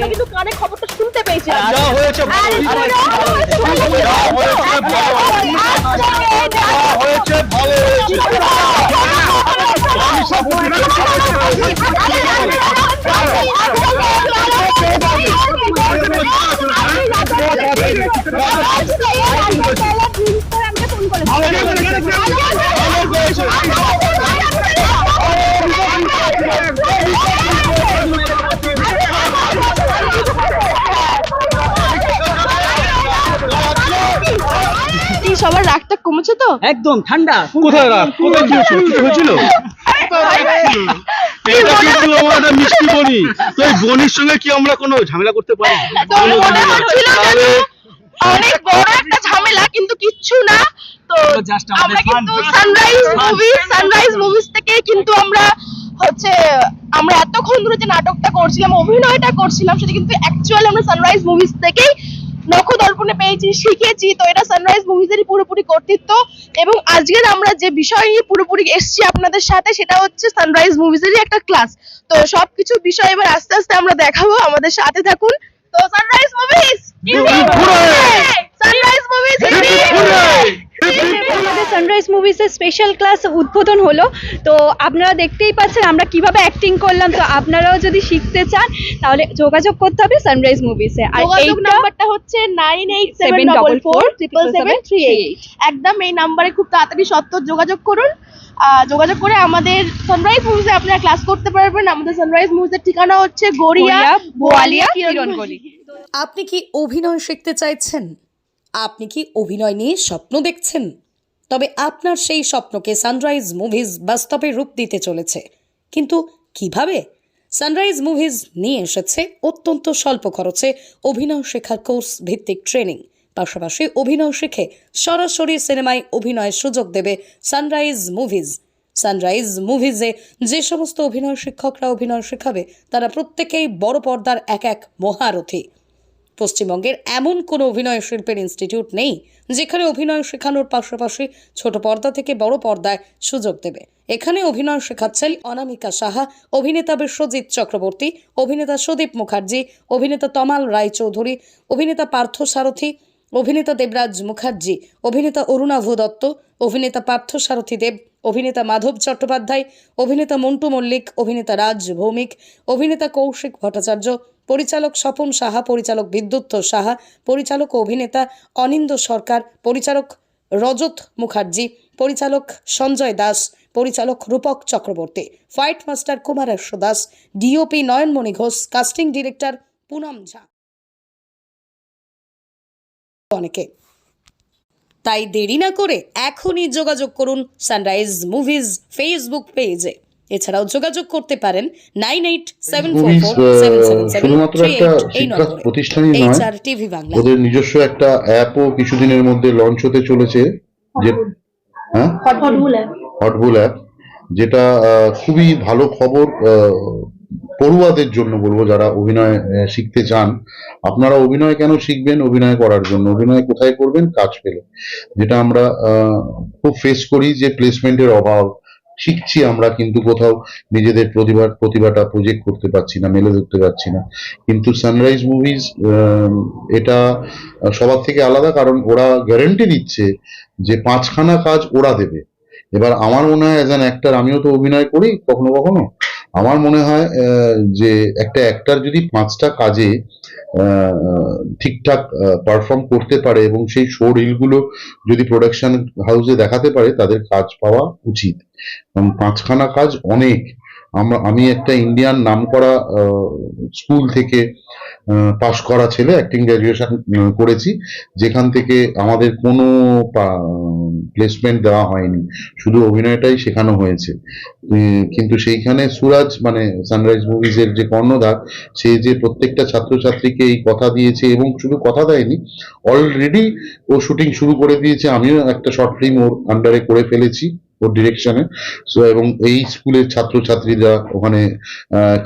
আমরা কিন্তু কানে খবরটা শুনতে পেয়েছি যা হয়েছে হয়েছে ভালো হয়েছে যা হয়েছে কি সবার রাগটা কমেছে তো? একদম ঠান্ডা কোথায় রাখ কোথায় কি হয়েছিল কিছু হয়েছিল? এটা কিন্তু আমার মিষ্টি বনি। তো এই বনির সঙ্গে কি আমরা কোনো ঝামেলা করতে পারি? তো হচ্ছিল যেন তাহলে অনেক বড় একটা ঝামেলা কিন্তু কিচ্ছু না। তো তো just আমাদের আমরা কিন্তু সানরাইজ মুভি সানরাইজ মুভিজ থেকে কিন্তু আমরা হচ্ছে আমরা এতক্ষণ ধরে যে নাটকটা করছিলাম অভিনয়টা করছিলাম সেটা কিন্তু অ্যাকচুয়ালি আমরা সানরাইজ মুভিজ থেকেই নখদর্পণে পেয়েছি শিখেছি তো এটা সানরাইজ মুভিজেরই পুরোপুরি কর্তৃত্ব এবং আজকের আমরা যে বিষয় নিয়ে পুরোপুরি এসছি আপনাদের সাথে সেটা হচ্ছে সানরাইজ মুভিজেরই একটা ক্লাস তো সবকিছু বিষয় এবার আস্তে আস্তে আমরা দেখাবো আমাদের সাথে থাকুন তো সানরাইজ মুভিজ সানরাইজ মুভিজ আমাদের সানরাইজ মুভিসের স্পেশাল ক্লাস উদ্বোধন হলো। তো আপনারা দেখতেই পাচ্ছেন আমরা কীভাবে অ্যাক্টিং করলাম। তো আপনারাও যদি শিখতে চান তাহলে যোগাযোগ করতে হবে সানরাইজ মুভিসে আর যোগাযোগ এইটা নাম্বারটা হচ্ছে nine eight seven double four triple seven three eight একদম এই নাম্বারে খুব তাড়াতাড়ি সত্তর যোগাযোগ করুন। যোগাযোগ করে আমাদের সানরাইজ মুভিসে আপনারা ক্লাস করতে পারবেন। আমাদের সানরাইজ মুভিজের ঠিকানা হচ্ছে গড়িয়া বোয়ালিয়া কিরণগলি। আপনি কি অভিনয় শিখতে চাইছেন? আপনি কি অভিনয় নিয়ে স্বপ্ন দেখছেন? তবে আপনার সেই স্বপ্নকে সানরাইজ মুভিজ বাস্তবে রূপ দিতে চলেছে। কিন্তু কীভাবে? সানরাইজ মুভিজ নিয়ে এসেছে অত্যন্ত স্বল্প খরচে অভিনয় শেখার কোর্স ভিত্তিক ট্রেনিং। পাশাপাশি অভিনয় শিখে সরাসরি সিনেমায় অভিনয়ের সুযোগ দেবে সানরাইজ মুভিজ। সানরাইজ মুভিজে যে সমস্ত অভিনয় শিক্ষকরা অভিনয় শেখাবে, তারা প্রত্যেকেই বড় পর্দার এক এক মহারথী। পশ্চিমবঙ্গের এমন কোনো অভিনয় শিল্পের ইনস্টিটিউট নেই যেখানে অভিনয় শেখানোর পাশাপাশি ছোট পর্দা থেকে বড় পর্দায় সুযোগ দেবে। এখানে অভিনয় শেখাচ্ছেন অনামিকা সাহা, অভিনেতা বিশ্বজিৎ চক্রবর্তী, অভিনেতা সুদীপ মুখার্জি, অভিনেতা তমাল রায়চৌধুরী, অভিনেতা পার্থ সারথী, অভিনেতা দেবরাজ মুখার্জি, অভিনেতা অরুণাভ দত্ত, অভিনেতা পার্থ সারথী দেব, অভিনেতা মাধব চট্টোপাধ্যায়, অভিনেতা মন্টু মল্লিক, অভিনেতা রাজ ভৌমিক, অভিনেতা কৌশিক ভট্টাচার্য পরিচালক স্বপন সাহা, পরিচালক বিদ্যুৎ সাহা, পরিচালক অভিনেতা অনিন্দ সরকার, পরিচালক রজত মুখার্জি, পরিচালক সঞ্জয় দাস, পরিচালক Rupak Chakraborty, fight master Kumaresh Das, DOP Nayanmoni Ghosh, casting director Poonam Jha. অনেকে। তাই দেরি না করে এখনই যোগাযোগ করুন সানরাইজ মুভিজ ফেসবুক পেজে। এছাড়াও যোগাযোগ করতে পারেন nine eight seven four four seven seven seven শুধুমাত্র থ্রি একটা এইট এই নম্বরে। প্রতিষ্ঠানই নয় এইচআর টিভি বাংলা। ওদের নিজস্ব একটা অ্যাপও কিছুদিনের মধ্যে লঞ্চ হতে চলেছে যে হ্যাঁ? হটবুল অ্যাপ যেটা খুবই ভালো খবর আহ, পড়ুয়াদের জন্য বলব যারা অভিনয় শিখতে চান। আপনারা অভিনয় কেন শিখবেন? অভিনয় করার জন্য। অভিনয় কোথায় করবেন? কাজ পেলে। যেটা আমরা আহ, খুব ফেস করি যে প্লেসমেন্টের অভাব শিখছি আমরা, কিন্তু কোথাও নিজেদের প্রতিভা, প্রতিভাটা প্রজেক্ট করতে পারছি না, মেলে ধরতে পারছি না। কিন্তু সানরাইজ মুভিজ এটা সবার থেকে আলাদা, কারণ ওরা গ্যারেন্টি দিচ্ছে যে পাঁচখানা কাজ ওরা দেবে। এবার আমার মনে হয় অ্যাজ অ্যান অ্যাক্টার আমিও তো অভিনয় করি, কখনো কখনো। আমার মনে হয় যে একটা অ্যাক্টার যদি পাঁচটা কাজে ঠিকঠাক পারফর্ম করতে পারে এবং সেই শো রিলগুলো যদি প্রোডাকশন হাউসে দেখাতে পারে, তাদের কাজ পাওয়া উচিত। পাঁচখানা কাজ অনেক। আমরা, আমি একটা ইন্ডিয়ান নাম করা স্কুল থেকে পাশ করা ছেলে অ্যাক্টিং গ্র্যাজুয়েশন করেছি। যেখান থেকে আমাদের কোনো প্লেসমেন্ট দেওয়া হয়নি। শুধু অভিনয়টাই শেখানো হয়েছে। কিন্তু সেইখানে সুরাজ মানে সানরাইজ মুভিজের যে কর্ণধার, সে যে প্রত্যেকটা ছাত্রছাত্রীকে এই কথা দিয়েছে এবং শুধু কথা দেয়নি অলরেডি ও শুটিং শুরু করে দিয়েছে। আমিও একটা শর্ট ফিল্ম ওর আন্ডারে করে ফেলেছি। ওর ডিরেকশনে সো এবং এই স্কুলের ছাত্রছাত্রীরা ওখানে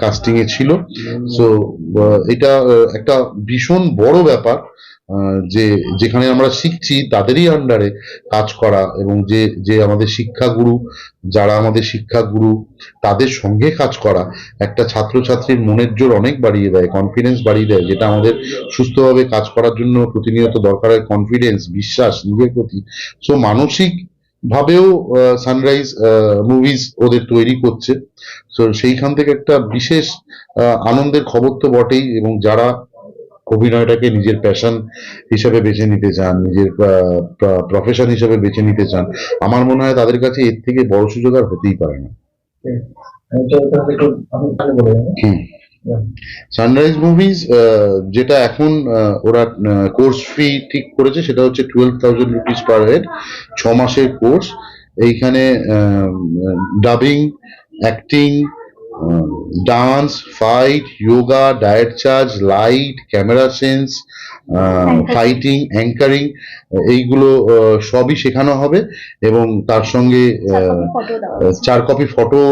কাস্টিং এ ছিল। সো এটা একটা ভীষণ বড় ব্যাপার যে যেখানে আমরা শিখছি তাদেরই আন্ডারে কাজ করা এবং যে যে আমাদের শিক্ষাগুরু, যারা আমাদের শিক্ষাগুরু, তাদের সঙ্গে কাজ করা। একটা ছাত্রছাত্রীর মনের জোর অনেক বাড়িয়ে দেয় কনফিডেন্স বাড়িয়ে দেয়, যেটা আমাদের সুস্থভাবে কাজ করার জন্য প্রতিনিয়ত দরকার হয়। কনফিডেন্স বিশ্বাস, নিজের প্রতি। সো মানসিক ভাবেও সানরাইজ মুভিজ ওদের তৈরি করছে। তো সেইখান থেকে একটা বিশেষ আনন্দের খবর তো বটেই এবং যারা অভিনয়টাকে নিজের প্যাশন হিসেবে বেছে নিতে চান নিজের প্রফেশন হিসেবে বেছে নিতে চান আমার মনে হয় তাদের কাছে এর থেকে বড় সুযোগ আর হতেই পারে না। সানরাইজ মুভিজ যেটা এখন ওরা কোর্স ফি ঠিক করেছে, সেটা হচ্ছে twelve thousand rupees per head ছ মাসের কোর্স এইখানে dubbing acting dance fight yoga diet charge light camera sense fighting anchoring এইগুলো সবই শেখানো হবে এবং তার সঙ্গে চার কপি ফটো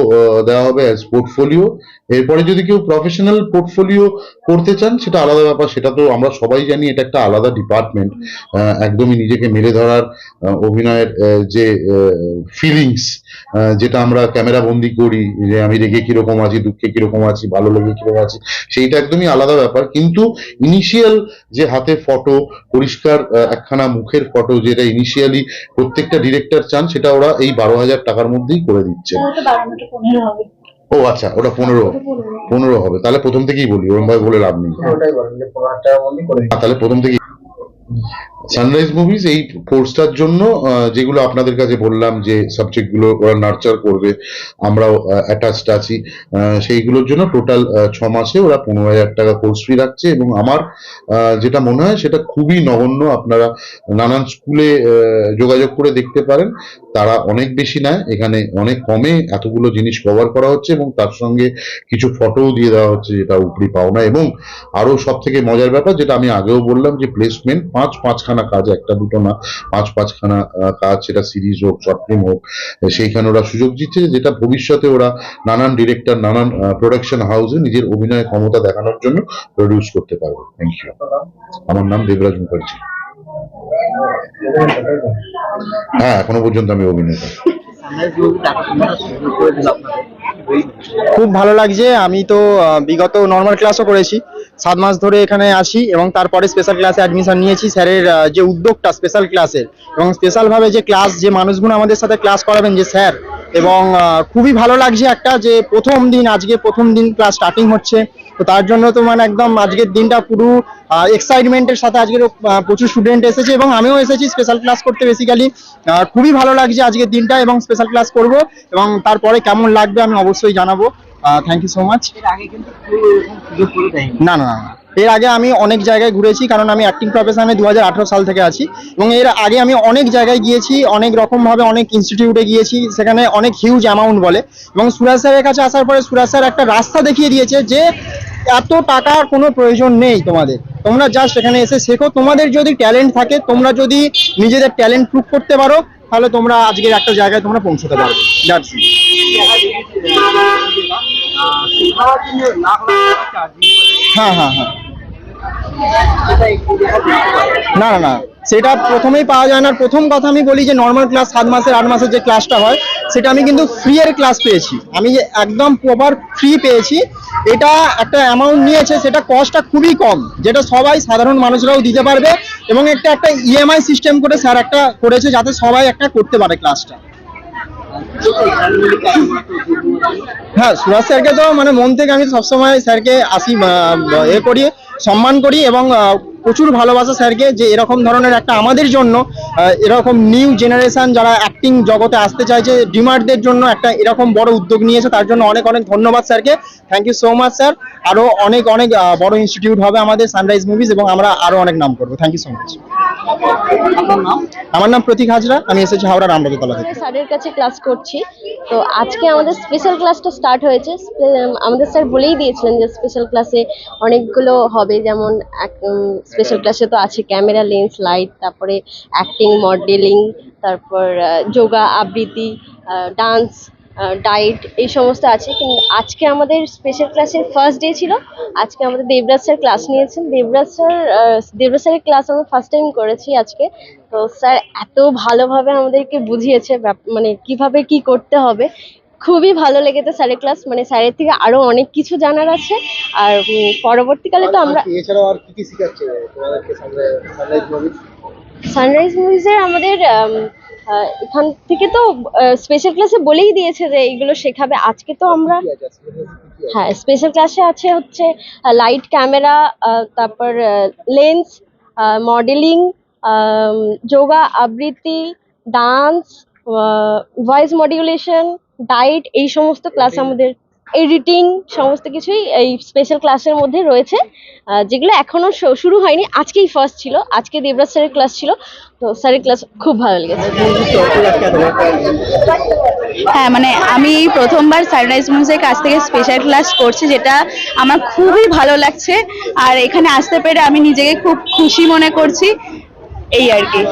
দেওয়া হবে। অ্যাজ পোর্টফোলিও এরপরে যদি কেউ প্রফেশনাল পোর্টফোলিও করতে চান সেটা আলাদা ব্যাপার সেটা তো আমরা সবাই জানি এটা একটা আলাদা ডিপার্টমেন্ট একদমই নিজেকে মেরে ধরার অভিনয়ের যে ফিলিংস যেটা আমরা ক্যামেরা বন্দি করি যে আমি রেগে কীরকম আছি দুঃখে কীরকম আছি ভালো লেগে কীরকম আছি সেইটা একদমই আলাদা ব্যাপার। কিন্তু ইনিশিয়াল যে হাতে ফটো পরিষ্কার একখানা মুখের ফটো যেটা ইনিশিয়ালি প্রত্যেকটা ডিরেক্টর চান সেটা ওরা এই বারো হাজার টাকার মধ্যেই করে দিচ্ছে। ও আচ্ছা ওটা পনেরো পনেরো হবে। তাহলে প্রথম থেকেই বলি ওরকম ভাবে বলে লাভ নেই। তাহলে প্রথম থেকেই সানরাইজ মুভিজ এই কোর্সটার জন্য যেগুলো আপনাদের কাছে বললাম যে সাবজেক্টগুলো ওরা নার্চার করবে, আমরাও অ্যাটাচড আছি সেইগুলোর জন্য টোটাল ছ মাসে ওরা পনেরো হাজার টাকা কোর্স ফি রাখছে এবং আমার যেটা মনে হয় সেটা খুবই নগণ্য, আপনারা নানান স্কুলে যোগাযোগ করে দেখতে পারেন, তারা অনেক বেশি নেয়, এখানে অনেক কমে এতগুলো জিনিস কভার করা হচ্ছে এবং তার সঙ্গে কিছু ফটোও দিয়ে দেওয়া হচ্ছে যেটা উপরি পাওনা এবং আরও সব থেকে মজার ব্যাপার যেটা আমি আগেও বললাম যে প্লেসমেন্ট পাঁচ, পাঁচখানা কাজ, একটা দুটো না, পাঁচ পাঁচখানা কাজ, সেটা সিরিজ হোক, শর্ট ফিল্ম হোক সেইখানে ওরা সুযোগ দিচ্ছে যেটা ভবিষ্যতে ওরা নানান ডিরেক্টর, নানান প্রোডাকশন হাউসে নিজের অভিনয় ক্ষমতা দেখানোর জন্য প্রডিউস করতে পারবে। থ্যাংক ইউ আমার নাম দেবরাজ মুখার্জি। হ্যাঁ এখনও পর্যন্ত আমি অভিনেতা খুব ভালো লাগছে। আমি তো বিগত নর্মাল ক্লাসও করেছি। সাত মাস ধরে এখানে আসি এবং তারপরে স্পেশাল ক্লাসে অ্যাডমিশন নিয়েছি স্যারের যে উদ্যোগটা স্পেশাল ক্লাসের এবং স্পেশালভাবে যে ক্লাস যে মানুষগুলো আমাদের সাথে ক্লাস করাবেন, যে স্যার, এবং খুবই ভালো লাগছে একটা যে প্রথম দিন, আজকে প্রথম দিন ক্লাস স্টার্টিং হচ্ছে। তো তার জন্য তো মানে একদম আজকের দিনটা পুরো এক্সাইটমেন্টের সাথে আজকের প্রচুর স্টুডেন্ট এসেছে এবং আমিও এসেছি স্পেশাল ক্লাস করতে বেসিক্যালি খুবই ভালো লাগছে আজকের দিনটা এবং স্পেশাল ক্লাস করব এবং তারপরে কেমন লাগবে আমি অবশ্যই জানাব। থ্যাংক ইউ সো মাচ না না না না। এর আগে আমি অনেক জায়গায় ঘুরেছি কারণ আমি অ্যাক্টিং প্রফেশনে দু হাজার আঠেরো সাল থেকে আছি। এবং এর আগে আমি অনেক জায়গায় গিয়েছি অনেক রকমভাবে অনেক ইনস্টিটিউটে গিয়েছি সেখানে অনেক হিউজ অ্যামাউন্ট বলে। এবং সুরাজ স্যারের কাছে আসার পরে সুরাজ স্যার একটা রাস্তা দেখিয়ে দিয়েছে যে এত টাকার কোনো প্রয়োজন নেই তোমাদের। তোমরা জাস্ট এখানে এসে শেখো। তোমাদের যদি ট্যালেন্ট থাকে, তোমরা যদি নিজেদের ট্যালেন্ট প্রুভ করতে পারো, তাহলে তোমরা আজকের একটা জায়গায় তোমরা পৌঁছতে পারো That's হ্যাঁ হ্যাঁ হ্যাঁ। না না না। সেটা প্রথমেই পাওয়া যায় না। প্রথম কথা আমি বলি যে নর্মাল ক্লাস সাত মাসের আট মাসের যে ক্লাসটা হয় সেটা আমি কিন্তু ফ্রি এর ক্লাস পেয়েছি। আমি একদম প্রপার ফ্রি পেয়েছি, এটা একটা অ্যামাউন্ট নিয়েছে, সেটা কস্টটা খুবই কম, যেটা সবাই সাধারণ মানুষরাও দিতে পারবে এবং একটা একটা ইএমআই সিস্টেম করে স্যার একটা করেছে, যাতে সবাই একটা করতে পারে ক্লাসটা হ্যাঁ সুরাজ স্যারকে তো মানে মন থেকে আমি সবসময় স্যারকে আসি এ করি, সম্মান করি এবং প্রচুর ভালোবাসা স্যারকে যে এরকম ধরনের একটা আমাদের জন্য এরকম নিউ জেনারেশন যারা অ্যাক্টিং জগতে আসতে চাইছে, ডিমার্টদের জন্য একটা এরকম বড় উদ্যোগ নিয়েছে, তার জন্য অনেক অনেক ধন্যবাদ স্যারকে। Thank you so much sir আরও অনেক অনেক বড় ইনস্টিটিউট হবে আমাদের সানরাইজ মুভিজ এবং আমরা আরও অনেক নাম করব। থ্যাংক ইউ সো মাচ আমার নাম? প্রতীক হাজরা আমি এসেছি হাওড়া রামরাজতলা থেকে। স্যারের কাছে ক্লাস করছি। তো আজকে আমাদের স্পেশাল ক্লাসটা স্টার্ট হয়েছে। আমাদের স্যার বলেই দিয়েছিলেন যে স্পেশাল ক্লাসে অনেকগুলো হবে। যেমন স্পেশাল ক্লাসে তো আছে ক্যামেরা লেন্স লাইট তারপরে অ্যাক্টিং মডেলিং তারপর যোগা আবৃত্তি ডান্স ডায়েট এই সমস্ত আছে। কিন্তু আজকে আমাদের স্পেশাল ক্লাসের ফার্স্ট ডে ছিল। আজকে আমাদের দেবরাজ স্যার ক্লাস নিয়েছেন। দেবরাজ স্যার দেবরাজ স্যারের ক্লাস আমরা ফার্স্ট টাইম করেছি আজকে। তো স্যার এত ভালোভাবে আমাদেরকে বুঝিয়েছে ব্যাপ- মানে কীভাবে কি করতে হবে। খুবই ভালো লেগেছে স্যারের ক্লাস মানে স্যারের থেকে আরও অনেক কিছু জানার আছে। আর পরবর্তীকালে তো আমরা এছাড়াও আর কি কি শেখাচ্ছে তোমাদেরকে সানরাইজ মুভিজের আমাদের এখান থেকে তো স্পেশাল ক্লাসে বলেই দিয়েছে যে এইগুলো শেখাবে। আজকে তো আমরা হ্যাঁ স্পেশাল ক্লাসে আছে হচ্ছে লাইট ক্যামেরা তারপর লেন্স মডেলিং যোগা আবৃত্তি ডান্স ভয়েস মডিউলেশন ডায়েট এই সমস্ত ক্লাস আমাদের এডিটিং সমস্ত কিছুই এই স্পেশাল ক্লাসের মধ্যে রয়েছে যেগুলো এখনও শু- শুরু হয়নি। আজকেই ফার্স্ট ছিল, আজকে দেবরাজ স্যারের ক্লাস ছিল। তো স্যারের ক্লাস খুব ভালো লেগেছে। হ্যাঁ মানে আমি প্রথমবার সানরাইজ মিউজিকের কাছ থেকে স্পেশাল ক্লাস করছি, যেটা আমার খুবই ভালো লাগছে। আর এখানে আসতে পেরে আমি নিজেকে খুব খুশি মনে করছি। এই আর কি।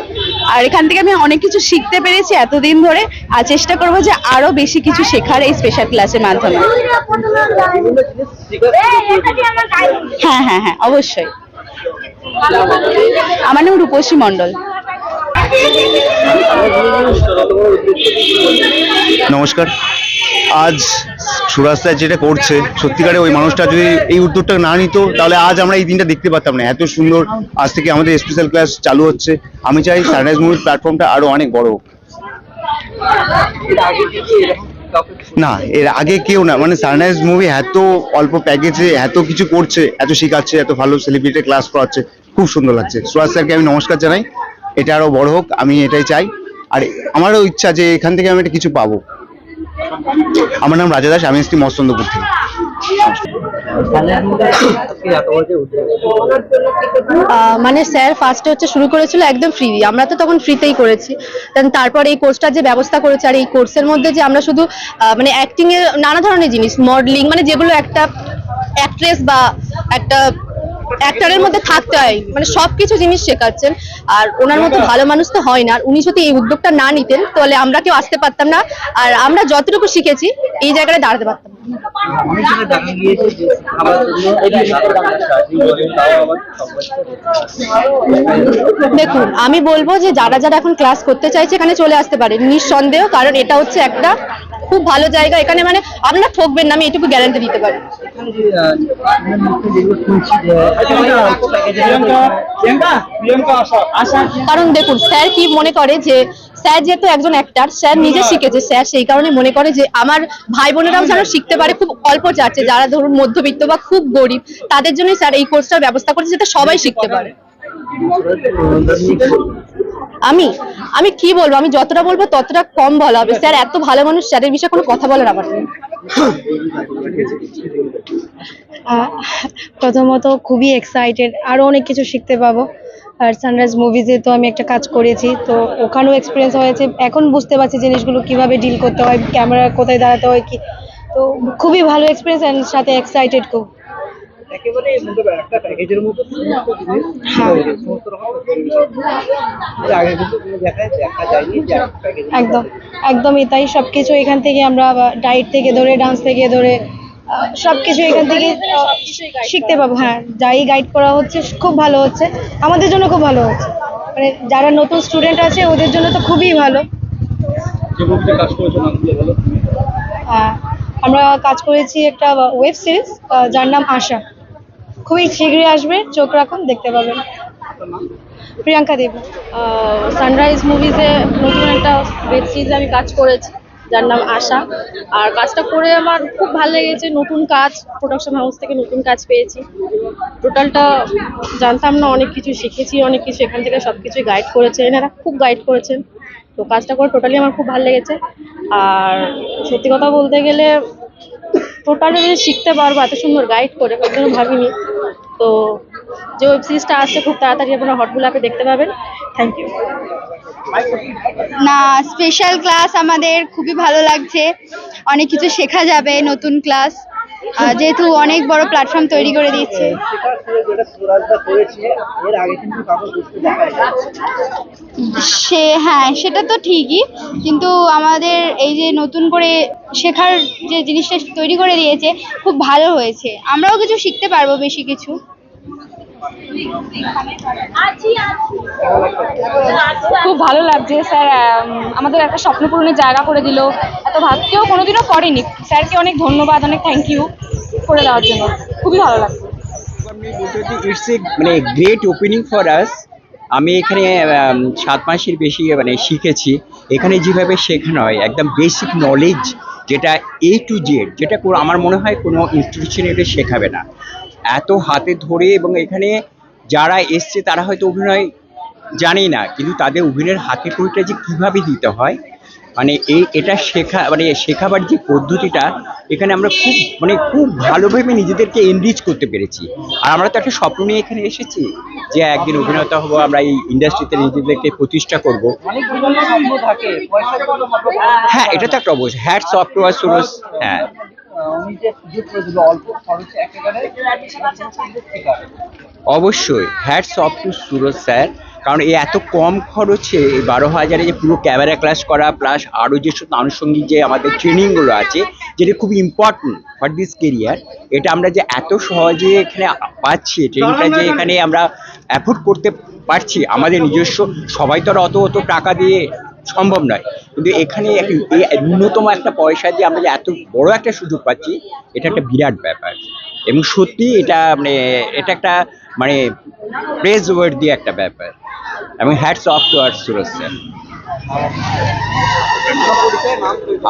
আর এখান থেকে আমি অনেক কিছু শিখতে পেরেছি এতদিন ধরে, আর চেষ্টা করব যে আরও বেশি কিছু শেখার এই স্পেশাল ক্লাসের মাধ্যমে। হ্যাঁ হ্যাঁ হ্যাঁ অবশ্যই। আমার নাম রূপসী মণ্ডল। নমস্কার। আজ সুরাজ স্যার যেটা করছে, সত্যিকারে ওই মানুষটা যদি এই উদ্যোগটা না নিত, তাহলে আজ আমরা এই দিনটা দেখতে পারতাম না। এত সুন্দর আজ থেকে আমাদের স্পেশাল ক্লাস চালু হচ্ছে। আমি চাই সানরাইজ মুভির প্ল্যাটফর্মটা আরও অনেক বড় হোক। না, এর আগে কেউ না মানে সানরাইজ মুভি এত অল্প প্যাকেজে এত কিছু করছে, এত শেখাচ্ছে, এত ভালো সেলিব্রিটি ক্লাস করাচ্ছে, খুব সুন্দর লাগছে। সুরাজ স্যারকে আমি নমস্কার জানাই। এটা আরও বড় হোক, আমি এটাই চাই। আর আমারও ইচ্ছা যে এখান থেকে আমি একটা কিছু পাবো। আমার নাম রাজা দাস, আমি এসছি মস্তন্দপুর থেকে। মানে স্যার ফার্স্টে হচ্ছে শুরু করেছিল একদম ফ্রি আমরা তো তখন ফ্রিতেই করেছি। তারপর এই কোর্সটার যে ব্যবস্থা করেছে, আর এই কোর্সের মধ্যে যে আমরা শুধু মানে অ্যাক্টিং এর নানা ধরনের জিনিস মডেলিং মানে যেগুলো একটা অ্যাক্ট্রেস বা একটা অ্যাক্টরের মধ্যে থাকতে হয়। মানে সবকিছু জিনিস শেখাচ্ছেন। আর ওনার মতো ভালো মানুষ তো হয় না। আর উনি যদি এই উদ্যোগটা না নিতেন, তাহলে আমরা কেউ আসতে পারতাম না। আর আমরা যতটুকু শিখেছি, এই জায়গায় দাঁড়াতে পারতাম দেখুন, আমি বলব যে যারা যারা এখন ক্লাস করতে চাইছে, এখানে চলে আসতে পারে। নিঃসন্দেহ, কারণ এটা হচ্ছে একটা খুব ভালো জায়গা এখানে মানে আপনারা ঠকবেন না আমি এটুকু গ্যারান্টি দিতে পারি। কারণ দেখুন স্যার কি মনে করে যে স্যার যেহেতু একজন অ্যাক্টার স্যার নিজে শিখেছে স্যার সেই কারণে মনে করে যে আমার ভাই বোনেরাও যেন শিখতে পারে খুব অল্প চাচ্ছে যারা ধরুন মধ্যবিত্ত বা খুব গরিব তাদের জন্যই স্যার এই কোর্সটার ব্যবস্থা করেছে যাতে সবাই শিখতে পারে। আমি? আমি কি বলব? আমি যতটা বলব ততটা কম বলা হবে। স্যার, এত ভালো মানুষ স্যারের বিষয়ে কোনো কথা বলার আমার প্রথমত খুবই এক্সাইটেড আরও অনেক কিছু শিখতে পাবো। আর সানরাইজ মুভিজে তো আমি একটা কাজ করেছি, তো ওখানেও এক্সপিরিয়েন্স হয়েছে। এখন বুঝতে পারছি জিনিসগুলো কীভাবে ডিল করতে হয় ক্যামেরা কোথায় দাঁড়াতে হয়, কি তো খুবই ভালো এক্সপিরিয়েন্স সাথে এক্সাইটেড খুব। একেবারে একটা প্যাকেজের মতো সমস্ত হ্যাঁ। সমস্ত রকম আগে কিন্তু কোনো জায়গায় দেখা যায়নি যে একদম একদমই তাই সবকিছু এখান থেকে আমরা ডায়েট থেকে ধরে ডান্স থেকে ধরে সবকিছু এখান থেকে আহ, শিখতে পাবো। হ্যাঁ যাই গাইড করা হচ্ছে খুব ভালো হচ্ছে। আমাদের জন্য খুব ভালো হচ্ছে। মানে যারা নতুন স্টুডেন্ট আছে ওদের জন্য তো খুবই ভালো। আহ, আমরা কাজ করেছি একটা ওয়েব সিরিজ যার নাম আশা। খুবই শীঘ্রই আসবে, চোখ রাখুন, দেখতে পাবেন। প্রিয়াঙ্কা দেব। সানরাইজ মুভিজে নতুন একটা ওয়েব সিরিজে আমি কাজ করেছি, যার নাম আশা। আর কাজটা করে আমার খুব ভালো লেগেছে, নতুন কাজ প্রোডাকশন হাউস থেকে নতুন কাজ পেয়েছি। টোটালটা জানতাম না, অনেক কিছু শিখেছি, অনেক কিছু এখান থেকে সব কিছুই গাইড করেছে এনারা খুব গাইড করেছেন। তো কাজটা করে টোটালি আমার খুব ভালো লেগেছে। আর সত্যি কথা বলতে গেলে টোটালি যে শিখতে পারব, এত সুন্দর গাইড করে কখনো ভাবিনি। তো যে ওয়েব সিরিজটা আসছে, খুব তাড়াতাড়ি আপনারা হটগুলো আপনি দেখতে পাবেন। থ্যাংক ইউ না স্পেশাল ক্লাস আমাদের, খুবই ভালো লাগছে। অনেক কিছু শেখা যাবে নতুন ক্লাস যেহেতু অনেক বড় প্ল্যাটফর্ম তৈরি করে যায় সে হ্যাঁ সেটা তো ঠিকই। কিন্তু আমাদের এই যে নতুন করে শেখার যে জিনিসটা তৈরি করে দিয়েছে, খুব ভালো হয়েছে। আমরাও কিছু শিখতে পারব বেশি কিছু। খুব ভালো লাগছে, স্যার আমাদের একটা স্বপ্ন পূরণের জায়গা করে দিল। এত ভাগ কেউ কোনোদিনও করেনি। স্যারকে অনেক ধন্যবাদ, অনেক থ্যাংক ইউ করে দেওয়ার জন্য। খুবই ভালো লাগছে। ইটস এ মানে গ্রেট ওপেনিং ফর আস আমি এখানে সাত মাসের বেশি মানে শিখেছি। এখানে যেভাবে শেখানো হয়, একদম বেসিক নলেজ যেটা এ টু জেড যেটা আমার মনে হয় কোনো ইনস্টিটিউশনে এটা শেখাবে না। এত হাতে ধরে এবং এখানে যারা এসছে তারা হয়তো অভিনয় জানেই না কিন্তু তাদের অভিনয়ের হাতে খড়িটা যে কীভাবে দিতে হয় মানে এই এটা শেখা মানে শেখাবার যে পদ্ধতিটা এখানে আমরা খুব মানে খুব ভালোভাবে নিজেদেরকে এনরিচ করতে পেরেছি। আর আমরা তো একটা স্বপ্ন নিয়ে এখানে এসেছি যে একদিন অভিনেতা হব আমরা এই ইন্ডাস্ট্রিতে নিজেদেরকে প্রতিষ্ঠা করব। হ্যাঁ এটা তো একটা অবশ্যই। হ্যাট সফটওয়্যার সুরস হ্যাঁ। উনি যে সুযোগ অল্প খরচে একেবারে শেখার অবশ্যই hats off to Suraj sir, কারণ এই এত কম খরচে এই বারো হাজারে যে পুরো ক্যামেরা ক্লাস করা প্লাস আরও যে সব আনুষঙ্গিক যে আমাদের ট্রেনিংগুলো আছে, যেটা খুব ইম্পর্টেন্ট ফর দিস কেরিয়ার এটা আমরা যে এত সহজে এখানে পাচ্ছি ট্রেনিংটা যে এখানে আমরা অ্যাফোর্ড করতে পারছি, আমাদের নিজস্ব, সবাই তো আর অত অত টাকা দিয়ে সম্ভব নয়। কিন্তু এখানে ন্যূনতম একটা পয়সা দিয়ে আমরা যে এত বড় একটা সুযোগ পাচ্ছি, এটা একটা বিরাট ব্যাপার। এবং সত্যি এটা মানে এটা একটা মানে প্রেজ ওয়ার্ড দিয়ে একটা ব্যাপার। এবং হ্যাটস অফ টু আর সুরজ স্যার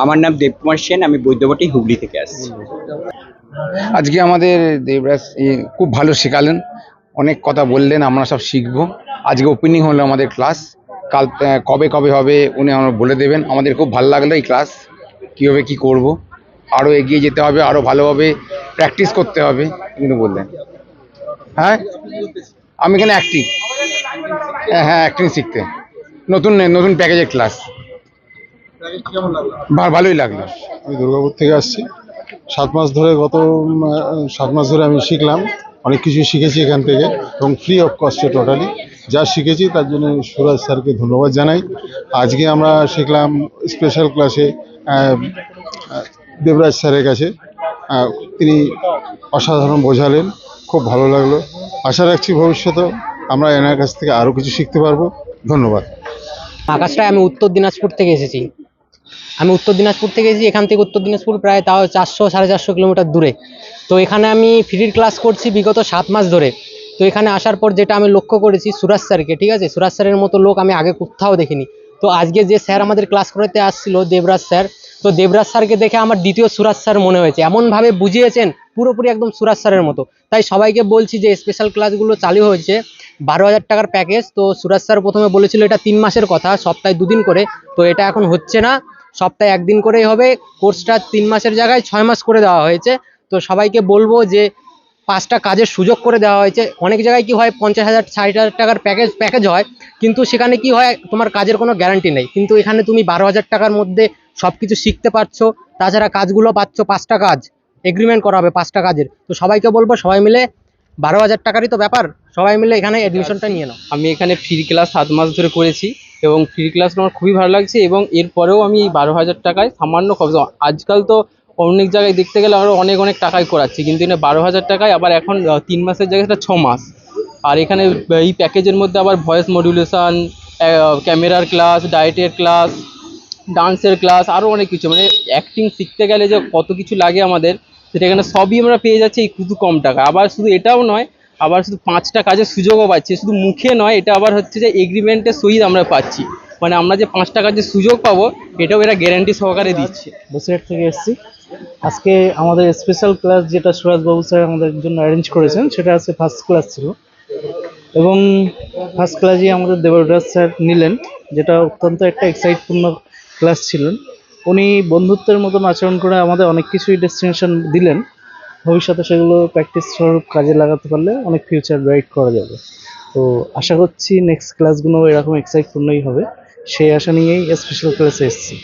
আমার নাম দেবকুমার সেন, আমি বৈদ্যবাটি হুগলি থেকে আসছি। আজকে আমাদের দেবরাজ খুব ভালো শেখালেন, অনেক কথা বললেন, আমরা সব শিখব। আজকে ওপেনিং হলো আমাদের ক্লাস কাল কবে কবে হবে, উনি আমরা বলে দেবেন। আমাদের খুব ভালো লাগল এই ক্লাস কীভাবে কি করব? আরও এগিয়ে যেতে হবে আরও ভালোভাবে প্র্যাকটিস করতে হবে কিন্তু বললেন। হ্যাঁ? আমি এখানে অ্যাক্টিং হ্যাঁ অ্যাক্টিং শিখতে। নতুন নতুন প্যাকেজের ক্লাস ভালোই লাগল। আমি দুর্গাপুর থেকে আসছি। সাত মাস ধরে গত সাত মাস ধরে আমি শিখলাম। অনেক কিছু শিখেছি এখান থেকে, এবং ফ্রি অফ কস্টে টোটালি যা শিখেছি তার জন্য সুরাজ স্যারকে ধন্যবাদ জানাই। আজকে আমরা শিখলাম স্পেশাল ক্লাসে দেবরাজ স্যারের কাছে। তিনি অসাধারণ বোঝালেন। খুব ভালো লাগল। আশা রাখছি ভবিষ্যতে আমরা এনার কাছ থেকে আরও কিছু শিখতে পারব। ধন্যবাদ। আকাশটায় আমি উত্তর দিনাজপুর থেকে এসেছি। আমি উত্তর দিনাজপুর থেকে এসেছি, এখান থেকে উত্তর দিনাজপুর প্রায় তাও চারশো, সাড়ে চারশো কিলোমিটার দূরে। তো এখানে আমি ফ্রির ক্লাস করছি বিগত সাত মাস ধরে। তো এখানে আসার পর যেটা আমি লক্ষ্য করেছি সুরাজ স্যারকে, ঠিক আছে? সুরাজ স্যারের মতো লোক আমি আগে কোথাও দেখিনি। তো আজকে যে স্যার আমাদের ক্লাস করাতে আসছিল, দেবরাজ স্যার তো দেবরাজ স্যারকে দেখে আমার দ্বিতীয় সুরাজ স্যার মনে হয়েছে। এমনভাবে বুঝিয়েছেন পুরোপুরি একদম সুরাজ স্যারের মতো। তাই সবাইকে বলছি যে স্পেশাল ক্লাসগুলো চালু হয়েছে, বারো হাজার টাকার প্যাকেজ তো সুরাজ স্যার প্রথমে বলেছিল এটা তিন মাসের কথা, সপ্তাহে দুদিন করে। তো এটা এখন হচ্ছে না, সপ্তাহে একদিন করেই হবে। কোর্সটা তিন মাসের জায়গায় ছয় মাস করে দেওয়া হয়েছে। তো সবাইকে বলব যে পাঁচটা কাজের সুযোগ করে দেওয়া হয়েছে। অনেক জায়গায় কি হয়, পঞ্চাশ হাজার, ষাট হাজার টাকার প্যাকেজ প্যাকেজ হয়, কিন্তু সেখানে কি হয়, তোমার কাজের কোনো গ্যারান্টি নেই। কিন্তু এখানে তুমি বারো হাজার টাকার মধ্যে সব কিছু শিখতে পারছ, তাছাড়া কাজগুলো পাচ্ছ পাঁচটা কাজ এগ্রিমেন্ট করা হবে পাঁচটা কাজের। তো সবাইকে বলব, সবাই মিলে বারো হাজার টাকারই তো ব্যাপার, সবাই মিলে এখানে অ্যাডমিশনটা নিয়ে নাও। আমি এখানে ফ্রি ক্লাস সাত মাস ধরে করেছি এবং ফ্রি ক্লাস আমার খুবই ভালো লাগছে এবং এরপরেও আমি বারো হাজার টাকায় সামান্য খরচ আজকাল তো অনেক জায়গায় দেখতে গেলে আরও অনেক অনেক টাকায় করাচ্ছি। কিন্তু এখানে বারো হাজার টাকায় আবার এখন তিন মাসের জায়গায় সেটা ছ মাস। আর এখানে এই প্যাকেজের মধ্যে আবার ভয়েস মডিউলেশন ক্যামেরার ক্লাস, ডায়েটের ক্লাস, ডান্সের ক্লাস আরও অনেক কিছু। মানে অ্যাক্টিং শিখতে গেলে যে কত কিছু লাগে আমাদের, সেটা এখানে সবই আমরা পেয়ে যাচ্ছি এই শুধু কম টাকা। আবার শুধু এটাও নয়, আবার শুধু পাঁচটা কাজের সুযোগও পাচ্ছি। শুধু মুখে নয়, এটা আবার হচ্ছে যে এগ্রিমেন্টের সহিত আমরা পাচ্ছি। মানে আমরা যে পাঁচ টাকার যে সুযোগ পাবো, এটাও এরা গ্যারান্টি সহকারে দিচ্ছে। বসিরহাট থেকে এসেছি। আজকে আমাদের স্পেশাল ক্লাস যেটা সুরাজবাবু স্যার আমাদের জন্য অ্যারেঞ্জ করেছেন, সেটা আজকে ফার্স্ট ক্লাস ছিল। এবং ফার্স্ট ক্লাসই আমাদের দেবরাজ স্যার নিলেন, যেটা অত্যন্ত একটা এক্সাইটপূর্ণ ক্লাস ছিলেন। উনি বন্ধুত্বের মতন আচরণ করে আমাদের অনেক কিছুই ডেস্টিনেশন দিলেন। ভবিষ্যতে সেগুলো প্র্যাকটিস স্বরূপ কাজে লাগাতে পারলে অনেক ফিউচার ব্রাইট করা যাবে। তো আশা করছি নেক্সট ক্লাসগুলো এরকম এক্সাইটপূর্ণই হবে। সেই আশা নিয়েই স্পেশাল ক্লাসে এসেছি।